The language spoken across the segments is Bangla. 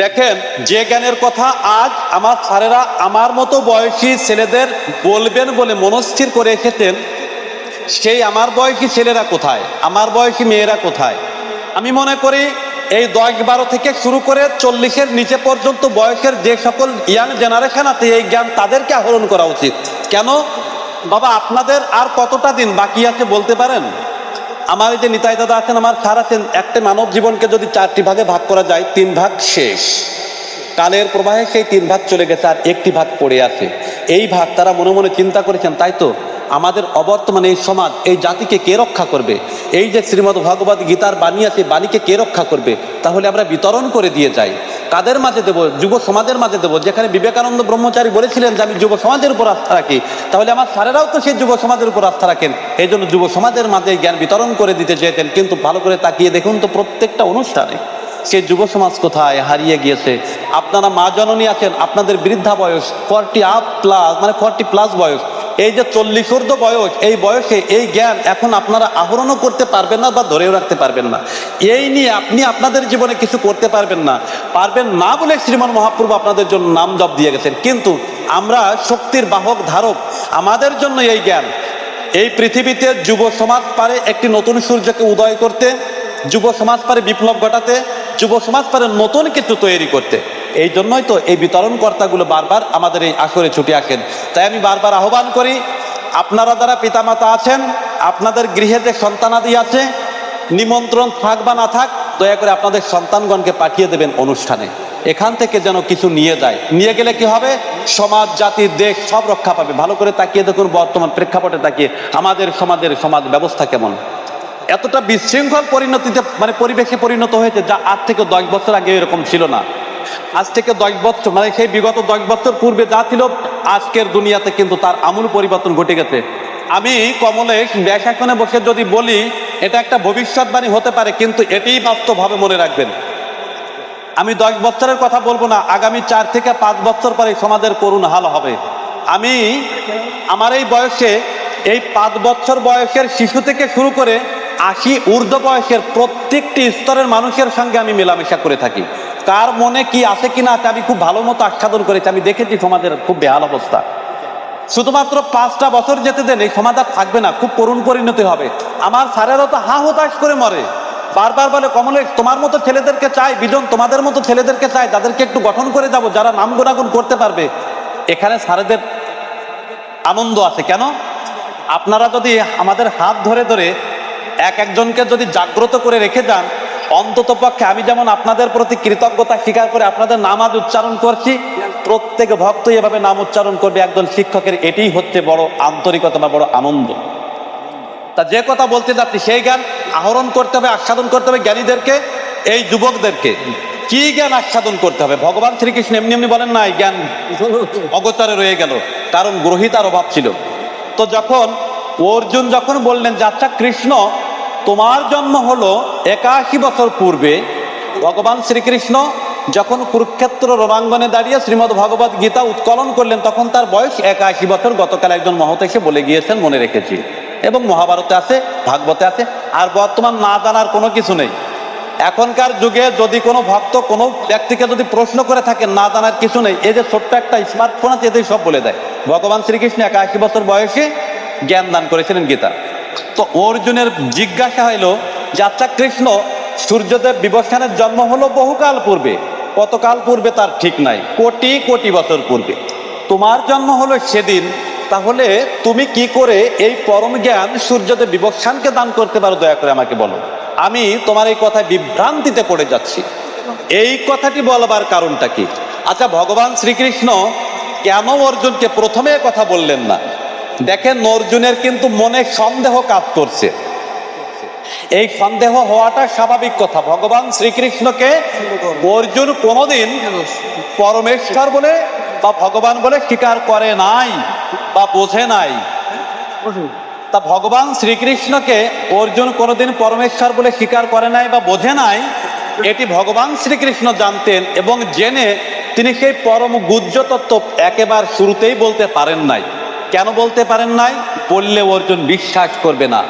দেখেন, যে জ্ঞানের কথা আজ আমার স্যারেরা আমার মতো বয়সী ছেলেদের বলবেন বলে মনস্থির করে এসেছেন সেই আমার বয়সী ছেলেরা কোথায়? আমার বয়সী মেয়েরা কোথায়? আমি মনে করি এই দশ বারো থেকে শুরু করে চল্লিশের নিচে পর্যন্ত বয়সের যে সকল ইয়াং জেনারেশন আছে, এই জ্ঞান তাদেরকে আহরণ করা উচিত। কেন? বাবা, আপনাদের আর কতটা দিন বাকি আছে বলতে পারেন? আমার যে নিতাই দাদা আছেন, আমার স্যার আছেন, একটা মানব জীবনকে যদি চারটি ভাগে ভাগ করা যায়, তিন ভাগ শেষ। কালের প্রবাহে সেই তিন ভাগ চলে গেছে, আর একটি ভাগ পড়ে আছে। এই ভাগ তারা মনে মনে চিন্তা করেছেন, তাই তো? আমাদের অবর্তমানে এই সমাজ, এই জাতিকে কে রক্ষা করবে? এই যে শ্রীমদ ভগবত গীতার বাণী আছে বাণীকে কে রক্ষা করবে? তাহলে আমরা বিতরণ করে দিয়ে যাই। কাদের মাঝে দেবো? যুব সমাজের মাঝে দেবো। যেখানে বিবেকানন্দ ব্রহ্মচারী বলেছিলেন যে, আমি যুব সমাজের উপর আস্থা রাখি। তাহলে আমার স্যারেরাও তো সেই যুব সমাজের উপর আস্থা রাখেন। এই জন্য যুব সমাজের মাঝে জ্ঞান বিতরণ করে দিতে চেয়েছেন। কিন্তু ভালো করে তাকিয়ে দেখুন তো প্রত্যেকটা অনুষ্ঠানে, সে যুব সমাজ কোথায়? হারিয়ে গিয়েছে। আপনারা মা জননী আছেন, আপনাদের বৃদ্ধা বয়স ফর্টি আপ প্লাস মানে ফর্টি প্লাস বয়স। এই যে চল্লিশ ঊর্ধ্ব বয়স, এই বয়সে এই জ্ঞান এখন আপনারা আহরণও করতে পারবেন না বা ধরেও রাখতে পারবেন না। এই নিয়ে আপনি আপনাদের জীবনে কিছু করতে পারবেন না। পারবেন না বলে শ্রীমান মহাপ্রভু আপনাদের জন্য নাম জপ দিয়ে গেছেন। কিন্তু আমরা শক্তির বাহক ধারক, আমাদের জন্য এই জ্ঞান। এই পৃথিবীতে যুব সমাজ পারে একটি নতুন সূর্যকে উদয় করতে, যুব সমাজ পারে বিপ্লব ঘটাতে, যুব সমাজ পারে নতুন কিছু তৈরি করতে। এই জন্যই তো এই বিতরণ কর্তাগুলো বারবার আমাদের এই আসরে ছুটে আসেন তাই আমি বারবার আহ্বান করি, আপনারা যারা পিতামাতা আছেন, আপনাদের গৃহে যে সন্তানাদি আছে, নিমন্ত্রণ থাক বা না থাক, দয়া করে আপনাদের সন্তানগণকে পাঠিয়ে দেবেন অনুষ্ঠানে। এখান থেকে যেন কিছু নিয়ে যায়। নিয়ে গেলে কি হবে? সমাজ, জাতি, দেশ সব রক্ষা পাবে। ভালো করে তাকিয়ে দেখুন, বর্তমান প্রেক্ষাপটে তাকিয়ে আমাদের সমাজের সমাজ ব্যবস্থা কেমন। এতটা বিশৃঙ্খল পরিণতিতে মানে পরিবেশে পরিণত হয়েছে যা আজ থেকে দশ বছর আগে এরকম ছিল না। আজ থেকে দশ বছর মানে সেই বিগত দশ বছর পূর্বে যা ছিল, আজকের দুনিয়াতে কিন্তু তার আমূল পরিবর্তন ঘটে গেছে। আমি কমলেশ ব্যাসাসনে বসে যদি বলি, এটা একটা ভবিষ্যৎবাণী হতে পারে, কিন্তু এটাই বাস্তবভাবে মনে রাখবেন। আমি দশ বছরের কথা বলব না, আগামী চার থেকে পাঁচ বছর পরে সমাজের করুণ হাল হবে। আমি আমার এই বয়সে, এই পাঁচ বছর বয়সের শিশু থেকে শুরু করে আশি ঊর্ধ্ব বয়সের প্রত্যেকটি স্তরের মানুষের সঙ্গে আমি মেলামেশা করে থাকি। কার মনে কি আছে কি না আছে আমি খুব ভালো মতো আস্বাদন করেছি, আমি দেখেছি সমাজের খুব বেহাল অবস্থা। শুধুমাত্র পাঁচটা বছর যেতে দেন, এই আর থাকবে না, খুব করুণ পরিণতি হবে। আমার স্যারেরা তো হা হতাশ করে মরে। বারবার বলে, কমলেশ, তোমার মতো ছেলেদেরকে চাই, বিজন তোমাদের মতো ছেলেদেরকে চাই তাদেরকে একটু গঠন করে যাব, যারা নাম গুণাগুণ করতে পারবে। এখানে স্যারেদের আনন্দ আছে। কেন? আপনারা যদি আমাদের হাত ধরে ধরে এক একজনকে যদি জাগ্রত করে রেখে যান অন্তত পক্ষে আমি যেমন আপনাদের প্রতি কৃতজ্ঞতা স্বীকার করে আপনাদের নামাজ উচ্চারণ করছি, প্রত্যেক ভক্তই এভাবে নাম উচ্চারণ করবে। একজন শিক্ষকের এটাই হচ্ছে বড় আন্তরিকতা বা বড় আনন্দ। তা যে কথা বলতে যাচ্ছি, সেই জ্ঞান আহরণ করতে হবে, আস্বাদন করতে হবে জ্ঞানীদেরকে, এই যুবকদেরকে। কি জ্ঞান আস্বাদন করতে হবে? ভগবান শ্রীকৃষ্ণ এমনি এমনি বলেন না জ্ঞান অগোচরে রয়ে গেল, কারণ গ্রহিতার অভাব ছিল। তো যখন অর্জুন যখন বললেন যাত্রা কৃষ্ণ তোমার জন্ম হলো একাশি বছর পূর্বে। ভগবান শ্রীকৃষ্ণ যখন কুরুক্ষেত্র রণাঙ্গনে দাঁড়িয়ে শ্রীমদ ভগবত গীতা উৎকলন করলেন, তখন তার বয়স একাশি বছর। গতকাল একজন মহত এসে বলে গিয়েছেন, মনে রেখেছি। এবং মহাভারতে আছে, ভাগবতে আছে, আর বর্তমান না জানার কোনো কিছু নেই। এখনকার যুগে যদি কোনো ভক্ত কোনো ব্যক্তিকে যদি প্রশ্ন করে থাকে, না জানার কিছু নেই, এই যে ছোট্ট একটা স্মার্টফোন আছে, এতেই সব বলে দেয়। ভগবান শ্রীকৃষ্ণ একাশি বছর বয়সে জ্ঞান দান করেছিলেন গীতা। তো অর্জুনের জিজ্ঞাসা হইল যাত্রা কৃষ্ণ, সূর্যদেব বিবস্থানের জন্ম হলো বহুকাল পূর্বে। কতকাল পূর্বে তার ঠিক নাই? কোটি কোটি বছর পূর্বে। তোমার জন্ম হলো সেদিন। তাহলে তুমি কি করে এই পরম জ্ঞান সূর্যদেব বিবস্থানকে দান করতে পারো দয়া করে আমাকে বলো। আমি তোমার এই কথায় বিভ্রান্তিতে পড়ে যাচ্ছি। এই কথাটি বলবার কারণটা কি? আচ্ছা ভগবান শ্রীকৃষ্ণ, কেন অর্জুনকে প্রথমে কথা বললেন না? দেখেন অর্জুনের কিন্তু মনে সন্দেহ কাজ করছে। এই সন্দেহ হওয়াটা স্বাভাবিক কথা। ভগবান শ্রীকৃষ্ণকে অর্জুন কোনোদিন পরমেশ্বর বলে বা ভগবান বলে স্বীকার করে নাই বা বোঝে নাই। তা ভগবান শ্রীকৃষ্ণকে অর্জুন কোনোদিন পরমেশ্বর বলে স্বীকার করে নাই বা বোঝে নাই, এটি ভগবান শ্রীকৃষ্ণ জানতেন এবং জেনে তিনি সেই পরম গুজ্জ তত্ত্ব একেবারে শুরুতেই বলতে পারেন নাই। কেন বলতে পারেন নাই? বললে অর্জুন বিশ্বাস করবে না।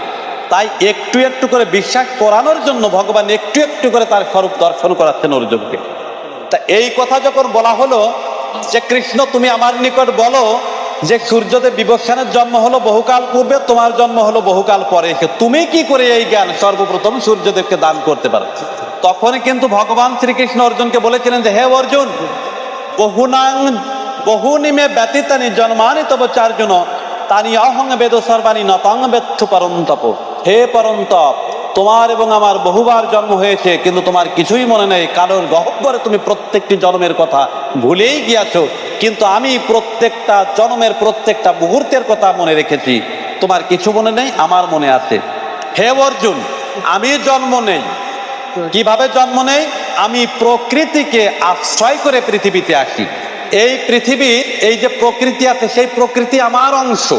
তাই একটু একটু করে বিশ্বাস করানোর জন্য ভগবান একটু একটু করে তার স্বরূপ দর্শন করাচ্ছেন অর্জুনকে। তা এই কথা যখন বলা হলো যে, কৃষ্ণ, তুমি আমার নিকট বলো যে, সূর্যদেব বিবস্বানের জন্ম হলো বহুকাল পূর্বে, তোমার জন্ম হলো বহুকাল পরে এসে তুমি কি করে এই জ্ঞান সর্বপ্রথম সূর্যদেবকে দান করতে পারো? তখন কিন্তু ভগবান শ্রীকৃষ্ণ অর্জুনকে বলেছিলেন যে, হে অর্জুন, বহুনাং বহুনিমে ব্যতীতানি জন্মানি তব চারজন। তানি অহং বেদ সর্বানি নতং বেত্থু পরন্তপ। হে পরন্তপ তোমার এবং আমার বহুবার জন্ম হয়েছে, কিন্তু তোমার কিছুই মনে নেই। কারণ গহ্বরে তুমি প্রত্যেকটি জন্মের কথা ভুলেই গিয়াছ, কিন্তু আমি প্রত্যেকটা জন্মের প্রত্যেকটা মুহূর্তের কথা মনে রেখেছি। তোমার কিছু মনে নেই, আমার মনে আছে। হে অর্জুন, আমি জন্ম নেই। কীভাবে জন্ম নেই? আমি প্রকৃতিকে আশ্রয় করে পৃথিবীতে আসি। এই পৃথিবীর, এই যে প্রকৃতি আছে, সেই প্রকৃতি আমার অংশ।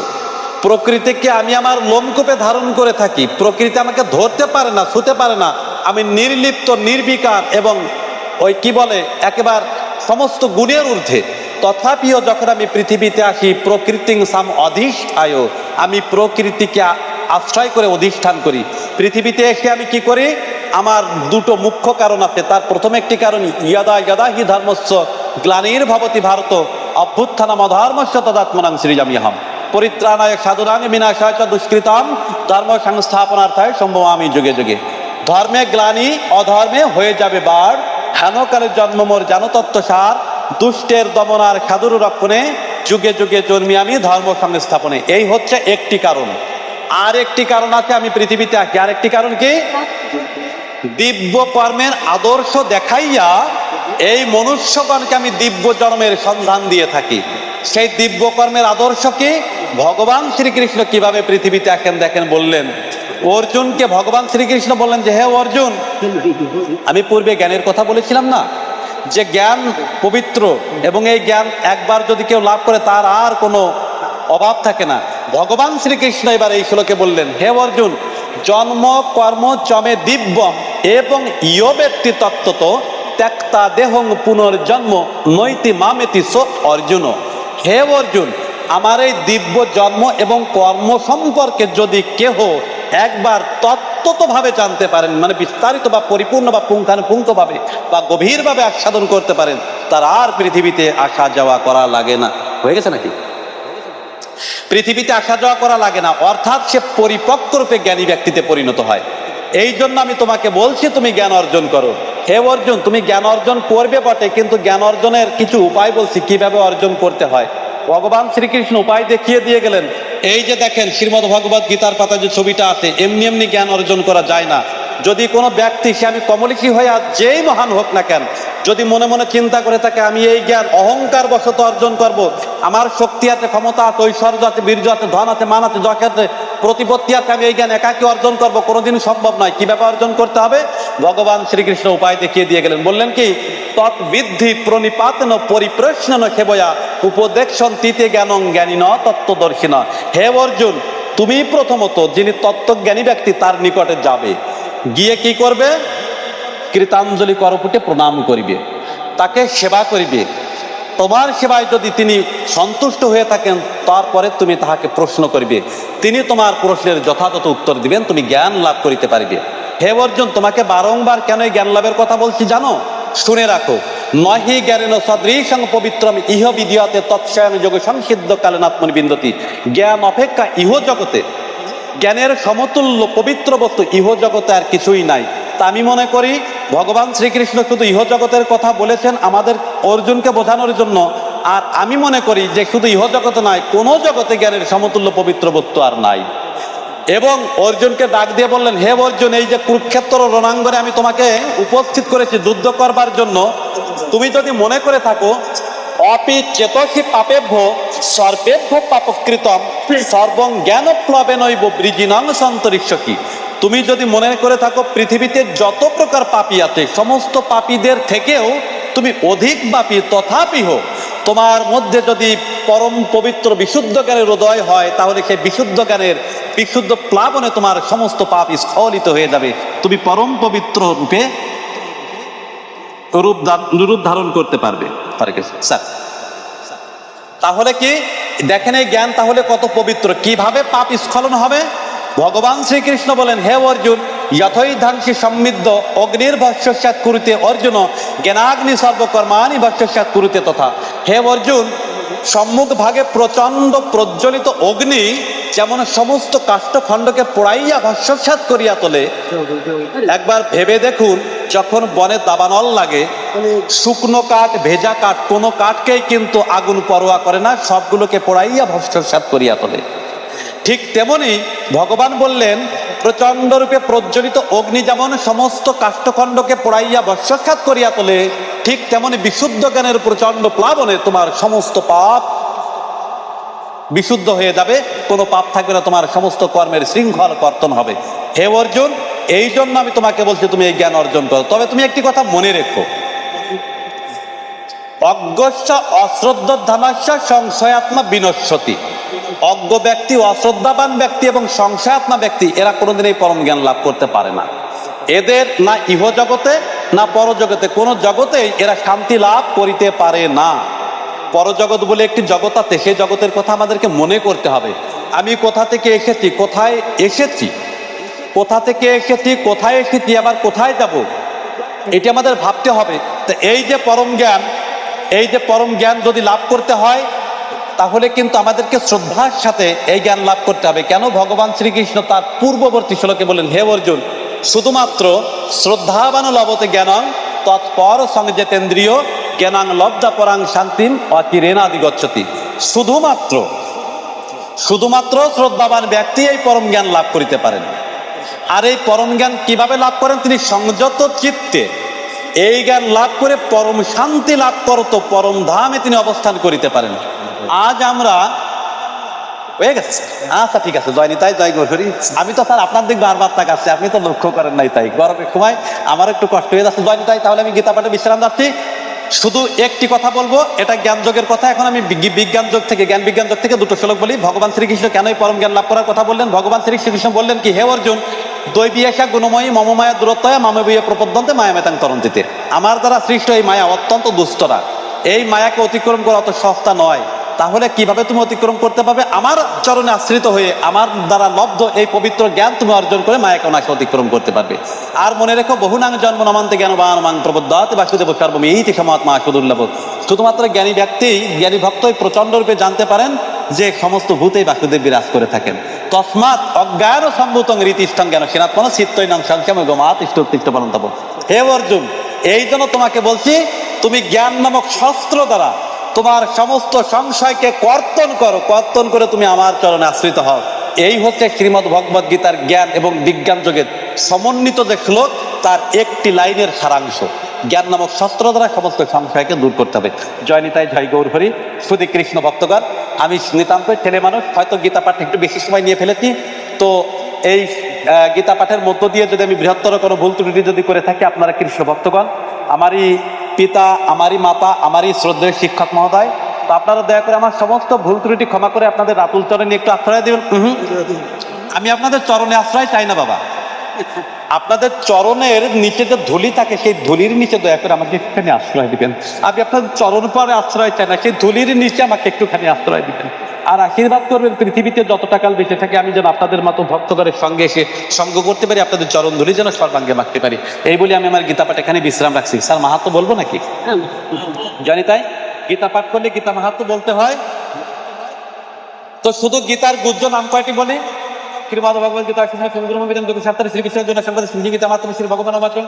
প্রকৃতিকে আমি আমার লোমকূপে ধারণ করে থাকি। প্রকৃতি আমাকে ধরতে পারে না, ছুতে পারে না। আমি নির্লিপ্ত, নির্বিকার এবং ওই কি বলে, একেবার সমস্ত গুণের ঊর্ধ্বে। তথাপিও যখন আমি পৃথিবীতে আসি, প্রকৃতি সাম অধিষ্ঠায়। আমি প্রকৃতিকে আশ্রয় করে অধিষ্ঠান করি। পৃথিবীতে এসে আমি কি করি? আমার দুটো মুখ্য কারণ আছে। তার প্রথম একটি কারণ, ইয়াদা ইয়াদা হি ধর্মস্য গ্লানির ভবতি ভারত, অভ্যুত্থানম অধর্মস্য তদাত্মনাং সৃজামিহম পরিত্রাণায় সাধুরাং বিনাশায় দুষ্কৃতাম, ধর্ম সংস্থাপনার্থায় সম্ভব আমি যুগে যুগে। ধর্মে গ্লানি, অধর্মে হয়ে যাবে বার। হেনকালে জন্ম মোর জানতত্ত্ব সার। দুষ্টের দমনার সাধুর রক্ষণে যুগে যুগে জন্মি আমি ধর্ম সংস্থাপনে। এই হচ্ছে একটি কারণ। আর একটি কারণ আছে আমি পৃথিবীতে আসি। আর একটি কারণ কি? দিব্য কর্মের আদর্শ দেখাইয়া এই মনুষ্যগণকে আমি দিব্য জন্মের সন্ধান দিয়ে থাকি। সেই দিব্য কর্মের আদর্শ কি ভগবান শ্রীকৃষ্ণ কীভাবে পৃথিবীতে আসেন দেখেন বললেন। অর্জুনকে ভগবান শ্রীকৃষ্ণ বললেন যে, হে অর্জুন, আমি পূর্বে জ্ঞানের কথা বলেছিলাম না? যে জ্ঞান পবিত্র এবং এই জ্ঞান একবার যদি কেউ লাভ করে, তার আর কোনো অভাব থাকে না। ভগবান শ্রীকৃষ্ণ এবার এই শ্লোকে বললেন, হে অর্জুন, জন্ম কর্ম চমে দিব্যম এবং ইয় ব্যক্তি তত্ত্বত, ত্যাক্তা দেহং পুনর্জন্ম নৈতি মামেতি সো অর্জুন। হে অর্জুন, আমার এই দিব্য জন্ম এবং কর্ম সম্পর্কে যদি কেহ একবার তত্ত্বতভাবে জানতে পারেন মানে বিস্তারিত বা পরিপূর্ণ বা পুঙ্খানুপুঙ্খ ভাবে বা গভীরভাবে আস্বাদন করতে পারেন, তার আর পৃথিবীতে আসা যাওয়া করা লাগে না। হয়ে গেছে নাকি? পৃথিবীতে আসা যাওয়া করা লাগে না, অর্থাৎ সে পরিপক্ক রূপে জ্ঞানী ব্যক্তিতে পরিণত হয়। এই জন্য আমি তোমাকে বলছি, তুমি জ্ঞান অর্জন করো। হে অর্জুন, তুমি জ্ঞান অর্জন করবে বটে, কিন্তু জ্ঞান অর্জনের কিছু উপায় বলছি, কীভাবে অর্জন করতে হয়? ভগবান শ্রীকৃষ্ণ উপায় দেখিয়ে দিয়ে গেলেন, এই যে দেখেন, শ্রীমদ ভগবত গীতার পাতা যে ছবিটা আছে, এমনি এমনি জ্ঞান অর্জন করা যায় না। যদি কোনো ব্যক্তি, সে আমি কমলিখী হয়ে আর যেই মহান হোক না কেন, যদি মনে মনে চিন্তা করে থাকে, আমি এই জ্ঞান অহংকার বশত অর্জন করব, আমার শক্তি আছে, ক্ষমতা আছে, ঐশ্বর্য আছে, বীর্য আছে, ধন আছে, মান আছে, যশ আছে প্রতিপত্তি আছে, আমি এই জ্ঞান একাকি অর্জন করব কোনোদিন সম্ভব নয়। কীভাবে অর্জন করতে হবে? ভগবান শ্রীকৃষ্ণ উপায় দেখিয়ে দিয়ে গেলেন। বললেন কি তৎবিদ্ধি প্রণিপাতন পরিপ্রশ্ন খেবয়া উপদেশন তিতে জ্ঞানং জ্ঞানী ন, তত্ত্বদর্শী ন। হে অর্জুন, তুমি প্রথমত যিনি তত্ত্বজ্ঞানী ব্যক্তি, তার নিকটে যাবে। গিয়ে কি করবে? কৃতাঞ্জলি করপুটে প্রণাম করিবে। তাকে সেবা করিবে। তোমার সেবায় যদি তিনি সন্তুষ্ট হয়ে থাকেন, তারপরে তুমি তাহাকে প্রশ্ন করিবে। তিনি তোমার প্রশ্নের যথাযথ উত্তর দিবেন, তুমি জ্ঞান লাভ করিতে পারিবে। হে অর্জুন, তোমাকে বারংবার কেন জ্ঞান লাভের কথা বলছি জানো? শুনে রাখো, নহি জ্ঞানেন সদৃশং পবিত্রম, ইহ বিধিয়তে তৎসায়ন যোগ সংসিদ্ধ কালেন আত্মনিবিন্দতি জ্ঞান অপেক্ষা ইহ জগতে। জ্ঞানের সমতুল্য পবিত্র বস্তু ইহ জগতে আর কিছুই নাই। তা আমি মনে করি ভগবান শ্রীকৃষ্ণ শুধু ইহজগতের কথা বলেছেন আমাদের অর্জুনকে বোঝানোর জন্য। আর আমি মনে করি যে শুধু ইহ জগতে নাই কোনো জগতে জ্ঞানের সমতুল্য পবিত্র বস্তু আর নাই। এবং অর্জুনকে ডাক দিয়ে বললেন, হে অর্জুন, এই যে কুরুক্ষেত্র রণাঙ্গনে আমি তোমাকে উপস্থিত করেছি যুদ্ধ করবার জন্য, তুমি যদি মনে করে থাকো, অপি চেতসি পাপেভ্য সর্বেভ্য পাপকৃতম, সর্বং জ্ঞান প্লবে নৈব বৃজিনাং সন্তরিষ্যকি তুমি যদি মনে করে থাকো, পৃথিবীতে যত প্রকার পাপী আছে, সমস্ত পাপীদের থেকেও তুমি অধিক পাপী তথাপি হোক। তোমার মধ্যে যদি পরম পবিত্র বিশুদ্ধ জ্ঞানের উদয় হয়, তাহলে সেই বিশুদ্ধ জ্ঞানের বিশুদ্ধ প্লাবনে তোমার সমস্ত পাপ স্খলিত হয়ে যাবে। তুমি পরম পবিত্র রূপে রূপ রূপ ধারণ করতে পারবে। স্যার। তাহলে কি, দেখেন এই জ্ঞান তাহলে কত পবিত্র। কীভাবে পাপ স্খলন হবে? ভগবান শ্রীকৃষ্ণ বলেন, হে অর্জুন যথৈ ধাংসি সমৃদ্ধ অগ্নির ভস্যসাত কুরুতে অর্জুন, জ্ঞানাগ্নি সর্বকর্মাণি ভস্যসাত কুরুতে তথা। হে অর্জুন, সম্মুখ ভাগে প্রচণ্ড প্রজ্বলিত অগ্নি যেমন সমস্ত কাষ্ঠখণ্ডকে পোড়াইয়া ভস্যসাত করিয়া তোলে। একবার ভেবে দেখুন, যখন বনে দাবানল লাগে, শুকনো কাঠ, ভেজা কাঠ, কোনো কাঠকেই কিন্তু আগুন পরোয়া করে না, সবগুলোকে পোড়াইয়া ভস্মসাত করিয়া তোলে। ঠিক তেমনি ভগবান বললেন প্রচণ্ড রূপে প্রজ্বলিত অগ্নি যেমন সমস্ত কাষ্ঠখণ্ডকে পোড়াইয়া ভস্মসাত করিয়া তোলে, ঠিক তেমনি বিশুদ্ধ জ্ঞানের প্রচণ্ড প্লাবনে তোমার সমস্ত পাপ বিশুদ্ধ হয়ে যাবে, কোনো পাপ থাকবে না, তোমার সমস্ত কর্মের শৃঙ্খল কর্তন হবে। হে অর্জুন, এই জন্য আমি তোমাকে বলছি, তুমি এই জ্ঞান অর্জন করো। তবে তুমি একটি কথা মনে রেখো। অজ্ঞস্য অশ্রদ্ধানাস্য সংশয়াত্মা বিনশ্বতি। অজ্ঞ ব্যক্তি, অশ্রদ্ধাবান ব্যক্তি এবং সংশয়াত্মা ব্যক্তি, এরা কোনোদিন এই পরম জ্ঞান লাভ করতে পারে না। এদের না ইহ জগতে না পরজগতে, কোন জগতে এরা শান্তি লাভ করিতে পারে না। পরজগৎ বলে একটি জগৎ আছে, সেই জগতের কথা আমাদেরকে মনে করতে হবে। আমি কোথা থেকে এসেছি, কোথায় এসেছি? কোথা থেকে এসেছি, কোথায় এসেছি, আবার কোথায় যাব? এটি আমাদের ভাবতে হবে। তো এই যে পরম জ্ঞান, এই যে পরম জ্ঞান যদি লাভ করতে হয় তাহলে কিন্তু আমাদেরকে শ্রদ্ধার সাথে এই জ্ঞান লাভ করতে হবে। কেন ভগবান শ্রীকৃষ্ণ তার পূর্ববর্তী শ্লোকে বলেন হে অর্জুন, শুধুমাত্র শ্রদ্ধাবান লবতে জ্ঞানং, তৎপর সংযেতেন্দ্রিয় জ্ঞানাং লব্ধা পরাং শান্তিম অচিরেনাদি গচ্ছতি শুধুমাত্র শুধুমাত্র শ্রদ্ধাবান ব্যক্তি এই পরম জ্ঞান লাভ করিতে পারেন। আর এই পরম জ্ঞান কীভাবে লাভ করেন? তিনি সংযত চিত্তে এই জ্ঞান লাভ করে পরম শান্তি লাভ করত, পরম ধামে তিনি অবস্থান করিতে পারেন। আজ আমরা হয়ে গেছে আচ্ছা ঠিক আছে জয়নি তাই জয় গৌরী আমি তো, স্যার, আপনার দিক বারবার তাকাচ্ছি, আপনি তো লক্ষ্য করেন নাই তাই। গরমের সময় আমার একটু কষ্ট হয়ে যাচ্ছে জয়নি তাই তাহলে আমি গীতা পাঠে বিশ্রাম যাচ্ছি। শুধু একটি কথা বলব, এটা জ্ঞান যোগের কথা। এখন আমি বিজ্ঞান যোগ থেকে, জ্ঞান বিজ্ঞান যোগ থেকে দুটো শ্লোক বলি। ভগবান শ্রীকৃষ্ণ কেন এই পরম জ্ঞান লাভ করার কথা বললেন? ভগবান শ্রীকৃষ্ণ বললেন কি, হে অর্জুন দৈবিয়াসা গুণময়ী মমমায়া দূরত্বয়া মামবীয় প্রপদ্যন্তে মায়া মেতাং তরন্তিতে। আমার দ্বারা সৃষ্ট এই মায়া অত্যন্ত দুস্তরা এই মায়াকে অতিক্রম করা অত সস্তা নয়। তাহলে কীভাবে তুমি অতিক্রম করতে পারবে? আমার চরণে আশ্রিত হয়ে, আমার দ্বারা লব্ধ এই পবিত্র জ্ঞান তুমি অর্জন করে মায়াকে ওনাকে অতিক্রম করতে পারবে। আর মনে রেখো বহুনাং জন্ম নামান্তে জ্ঞানবান মাং প্রবদ্ধাত বাসুদেব সর্বম এই সমাত্মা সুদুর্লভ শুধুমাত্র জ্ঞানী ব্যক্তি, জ্ঞানী ভক্তই প্রচণ্ড রূপে জানতে পারেন যে সমস্ত ভূতেই বাসুদেব বিরাজ করে থাকেন। তসমাৎ অজ্ঞান সম্ভূতং রীতিষ্ঠং জ্ঞান সিনাত্মন চিত্তই নাম সংখ্যাম গমাত ইষ্ট পালন হে অর্জুন, এই জন্য তোমাকে বলছি, তুমি জ্ঞান নামক শস্ত্র দ্বারা তোমার সমস্ত সংশয়কে কর্তন করো, কর্তন করে তুমি আমার চরণে আশ্রিত হও। এই হচ্ছে শ্রীমদ ভগবদ গীতার জ্ঞান এবং বিজ্ঞান যোগের সমন্বিত যে শ্লোক, তার একটি লাইনের সারাংশ। জ্ঞান নামক শস্ত্র দ্বারা সমস্ত সংশয়কে দূর করতে হবে। জয় নিতাই, জয় গৌর হরি। সুদী কৃষ্ণ ভক্তগণ, আমি নিতান্ত ছেলে মানুষ, হয়তো গীতা পাঠ একটু বেশি সময় নিয়ে ফেলেছি। তো এই গীতা পাঠের মধ্য দিয়ে যদি আমি বৃহত্তর কোনো ভুল ত্রুটি যদি করে থাকি, আপনারা কৃষ্ণ ভক্তগণ, আমারই পিতা, আমারই মাতা, আমারই শ্রদ্ধেয় শিক্ষক মহোদয়, তো আপনারা দয়া করে আমার সমস্ত ভুল ত্রুটি ক্ষমা করে আপনাদের রাতুল চরণে একটু আশ্রয় দেবেন। আমি আপনাদের চরণে আশ্রয় চাই না, বাবা। আপনাদের চরণের নিচে যে ধুলি থাকে, সেই ধুলির নিচে দয়া করে আমাকে একটুখানি আশ্রয় দিবেন। আমি আপনাদের চরণ পরে আশ্রয় চাই না, সেই ধুলির নিচে আমাকে একটুখানি আশ্রয় দিবেন। আর আশীর্বাদ করবেন পৃথিবীতে যতটা কাল বেঁচে থাকে, আমি যেন আপনাদের মতো ভক্তগণের সঙ্গে এসে সঙ্গ করতে পারি, আপনাদের চরণ ধুলি যেন সর্বাঙ্গে মাখতে পারি। এই বলে আমি আমার গীতা পাঠ এখানে বিশ্রাম রাখছি। স্যার, মাহাত্ম বলব নাকি? জানি তাই গীতা পাঠ করলে গীতা মাহাত্ম বলতে হয়। তো শুধু গীতার গুজ্জ নাম কয়টি বলি? শ্রীমদ ভগবত গীতা কৃষ্ণ সমুদ্র বিধান দুঃখ সাপ্তাহে শ্রীকৃষ্ণের জন্য শ্রী গীতা মাত্র শ্রী ভগবান বাচন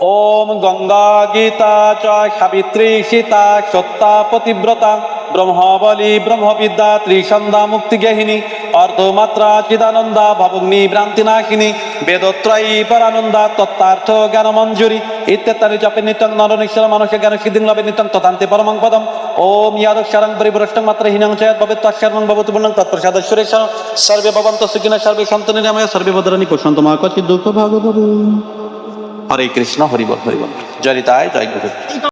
ওম গঙ্গা গীতা চ সাবিত্রী সীতা সত্তা পতিব্রতা, ব্রহ্মবলী ব্রহ্মবিদ্যা ত্রিসন্ধা মুক্তি গেহিনী, অর্ধমাত্রা চিদানন্দা ভবগ্নি ভ্রান্তি নাশিনী, বেদত্রয়ী পরানন্দা তত্ত্বার্থ জ্ঞান মঞ্জুরি ইত্যাদি জপে নিত্যং নরনেশ্বর মানুষের জ্ঞান সিদ্ধিং লবে নিত্যং তথান্তে পরমং পদম। ওম ইয়াদক্ষরং পরিভ্রষ্টং মাত্র হীনং চয়াত ভবে তৎসর্বং ভবতু পূর্ণং তৎপ্রসাদ সুরেশ্বর সর্বে ভবন্ত সুখিনা সর্বে সন্তু নিরাময়, সর্বে ভদ্রাণী প্রশান্ত মা কচিত দুঃখ ভাগ হরে কৃষ্ণ হরিবল হরিবল। জয় নিতাই জয় গুরু